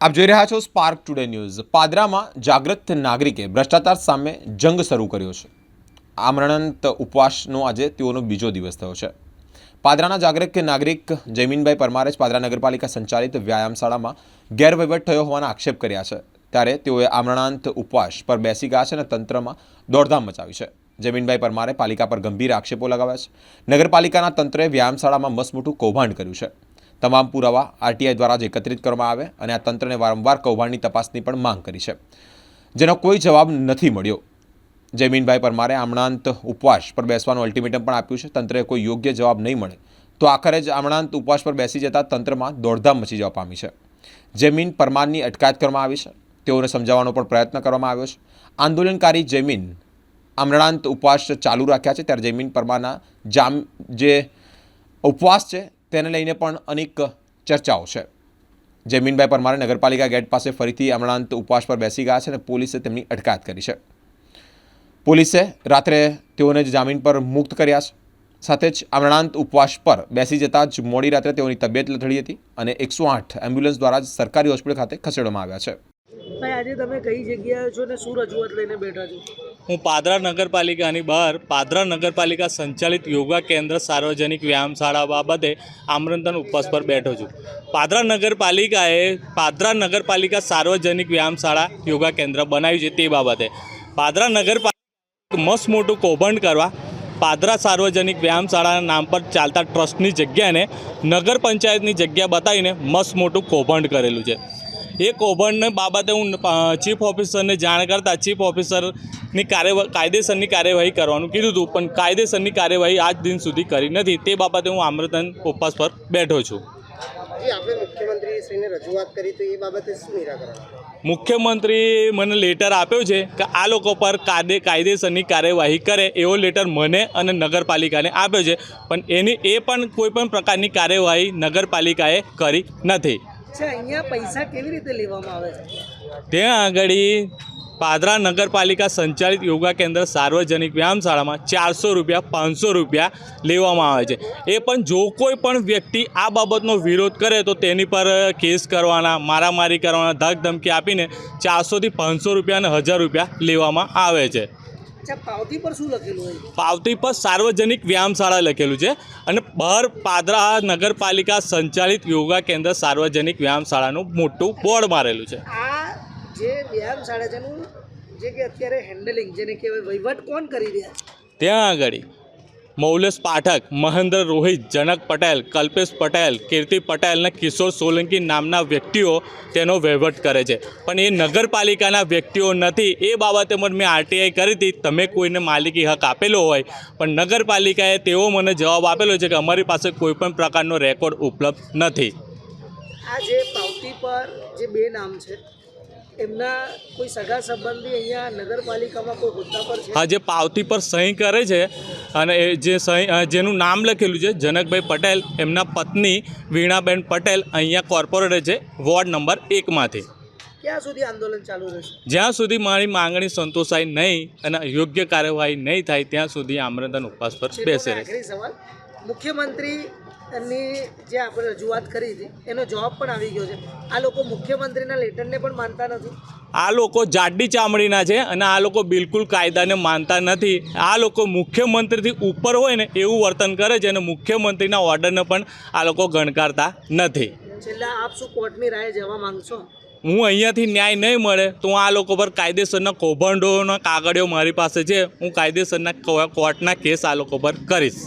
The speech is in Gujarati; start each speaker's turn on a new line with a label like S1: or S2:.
S1: આપ જોઈ રહ્યા છો સ્પાર્ક ટુડે ન્યૂઝ પાદરામાં જાગૃત નાગરિકે ભ્રષ્ટાચાર સામે જંગ શરૂ કર્યો છે. આમરણંત ઉપવાસનો આજે તેઓનો બીજો દિવસ થયો છે. પાદરાના જાગૃત નાગરિક જયમીનભાઈ પરમારે જ પાદરા નગરપાલિકા સંચાલિત વ્યાયામશાળામાં ગેરવહીવટ થયો હોવાના આક્ષેપ કર્યા છે. ત્યારે તેઓએ આમરણાંત ઉપવાસ પર બેસી ગયા છે અને તંત્રમાં દોડધામ મચાવી છે. જમીનભાઈ પરમારે પાલિકા પર ગંભીર આક્ષેપો લગાવ્યા છે. નગરપાલિકાના તંત્રે વ્યાયામશાળામાં મસમોટું કૌભાંડ કર્યું છે. તમામ પુરાવા આરટીઆઈ દ્વારા જ એકત્રિત કરવામાં આવે અને આ તંત્રને વારંવાર કૌભાંડની તપાસની પણ માંગ કરી છે. જેનો કોઈ જવાબ નથી મળ્યો. જયમીનભાઈ પરમારે આમણાંત ઉપવાસ પર બેસવાનું અલ્ટિમેટમ પણ આપ્યું છે. તંત્રએ કોઈ યોગ્ય જવાબ નહીં મળે. તો આખરે જ આમણાંત ઉપવાસ પર બેસી જતા તંત્રમાં દોડધામ મચી જવા પામી છે. જમીન પરમારની અટકાયત કરવામાં આવી છે. તેઓને સમજાવવાનો પણ પ્રયત્ન કરવામાં આવ્યો છે. આંદોલનકારી જમીન આમરણાંત ઉપવાસ ચાલુ રાખ્યા છે. ત્યારે જમીન પરમારના જામ જે ઉપવાસ છે તેને લઈને પણ અનેક ચર્ચાઓ છે. જમીનભાઈ પરમારે નગરપાલિકા ગેટ પાસે ફરીથી આમરણાંત ઉપવાસ પર બેસી ગયા છે અને પોલીસે તેમની અટકાયત કરી છે. પોલીસે રાત્રે તેઓને જામીન પર મુક્ત કર્યા છે. સાથે જ આમરણાંત ઉપવાસ પર બેસી જતાં જ મોડી રાત્રે તેઓની તબિયત લથડી હતી અને એકસો આઠ એમ્બ્યુલન્સ દ્વારા જ સરકારી હોસ્પિટલ ખાતે ખસેડવામાં આવ્યા છે.
S2: આજે તમે કઈ જગ્યાએ છો ને શું રજૂઆત લઈને બેઠા છો?
S3: હું પાદરા નગરપાલિકાની બહાર પાદરા નગરપાલિકા સંચાલિત યોગા કેન્દ્ર સાર્વજનિક વ્યાયામશાળા બાબતે આમંત્રણ ઉપવાસ પર બેઠો છું. પાદરા નગરપાલિકાએ પાદરા નગરપાલિકા સાર્વજનિક વ્યાયામશાળા યોગા કેન્દ્ર બનાવ્યું છે તે બાબતે. પાદરા નગરપાલિકા મસ્ત મોટું કૌભાંડ કરવા પાદરા સાર્વજનિક વ્યાયામશાળાના નામ પર ચાલતા ટ્રસ્ટની જગ્યાને નગર પંચાયતની જગ્યા બતાવીને મસ્ત મોટું કૌભાંડ કરેલું છે. એ કૌભાંડને બાબતે હું ચીફ ઓફિસરને જાણ કરતાં ચીફ ઓફિસરની કાર્યવાહી કાયદેસરની કાર્યવાહી કરવાનું કીધું હતું પણ કાયદેસરની કાર્યવાહી આજ દિન સુધી કરી નથી. તે બાબતે હું આમ્રતન ઉપવાસ પર બેઠો છું?
S4: મુખ્યમંત્રી
S3: મને લેટર આપ્યો છે કે આ લોકો પર કાયદે કાયદેસરની કાર્યવાહી કરે એવો લેટર મને અને નગરપાલિકાને આપ્યો છે પણ એની એ પણ કોઈ પણ પ્રકારની કાર્યવાહી નગરપાલિકાએ કરી નથી.
S2: અચ્છા અહીંયા પૈસા કેવી રીતે લેવામાં આવે છે?
S3: ત્યાં આગળ પાદરા નગરપાલિકા સંચાલિત યોગા કેન્દ્ર સાર્વજનિક વ્યાયામશાળામાં ચારસો રૂપિયા, પાંચસો રૂપિયા લેવામાં આવે છે. એ પણ જો કોઈ પણ વ્યક્તિ આ બાબતનો વિરોધ કરે તો તેની પર કેસ કરવાના, મારામારી કરવાના ધક ધમકી આપીને ચારસોથી પાંચસો રૂપિયા અને હજાર રૂપિયા લેવામાં આવે છે.
S2: પાવતી પર શું લખેલું હોય?
S3: પાવતી પર સાર્વજનિક વ્યાયામશાળા લખેલું છે અને બહાર પાદરા નગરપાલિકા સંચાલિત યોગા કેન્દ્ર સાર્વજનિક વ્યાયામશાળાનું મોટું બોર્ડ મારેલું છે.
S2: આ જે વ્યાયામશાળા છે જે કે અત્યારે હેન્ડલિંગ જેને કહેવાય વહીવટ કોણ કરી રહ્યા છે?
S3: ત્યાં આગળ મૌલેશ પાઠક, મહેન્દ્ર રોહિત, જનક પટેલ, કલ્પેશ પટેલ, કીર્તિ પટેલ અને કિશોર સોલંકી નામના વ્યક્તિઓ તેનો વહીવટ કરે છે. પણ એ નગરપાલિકાના વ્યક્તિઓ નથી. એ બાબતે પણ મેં આરટીઆઈ કરી હતી. તમે કોઈને માલિકી હક આપેલો હોય, પણ નગરપાલિકાએ તેવો મને જવાબ આપેલો છે કે અમારી પાસે કોઈપણ પ્રકારનો રેકોર્ડ ઉપલબ્ધ નથી.
S2: આ જે પાવતી પર જે બે નામ છે એમના કોઈ સગા સંબંધી અહીંયા નગરપાલિકામાં કોઈ હોદ્દા પર છે?
S3: હા જે પાવતી પર સહી કરે છે અને એ જે સહી જેનું નામ લખેલું છે જનકભાઈ પટેલ એમના પત્ની વીણાબેન પટેલ અહીંયા કોર્પોરેટર છે વોર્ડ નંબર એકમાંથી.
S2: ક્યાં સુધી આંદોલન ચાલુ રહેશે?
S3: જ્યાં સુધી મારી માંગણી સંતોષાય નહીં અને યોગ્ય કાર્યવાહી નહીં થાય ત્યાં સુધી આમરંદન ઉપવાસ પર બેસે
S2: ને
S3: રહે
S2: આખરી મુખ્યમંત્રી ની જે આપણે રજૂઆત કરી હતી એનો જવાબ પણ આવી ગયો છે. આ લોકો મુખ્યમંત્રીના લેટરને પણ માનતા નથી.
S3: આ લોકો જાડી ચામડીના છે અને આ લોકો બિલકુલ કાયદાને માનતા નથી. આ લોકો મુખ્યમંત્રીથી ઉપર હોય ને એવું વર્તન કરે છે અને મુખ્યમંત્રીના ઓર્ડરને પણ આ લોકો ગણકારતા નથી.
S2: છેલ્લા આપ શું કોર્ટની રાય જવા માંગશો?
S3: હું અહીંયાથી ન્યાય નહીં મળે તો આ લોકો પર કાયદેસરના કૌભાંડોના કાગળિયો મારી પાસે છે. હું કાયદેસરના કોર્ટના કેસ આ લોકો પર કરીશ.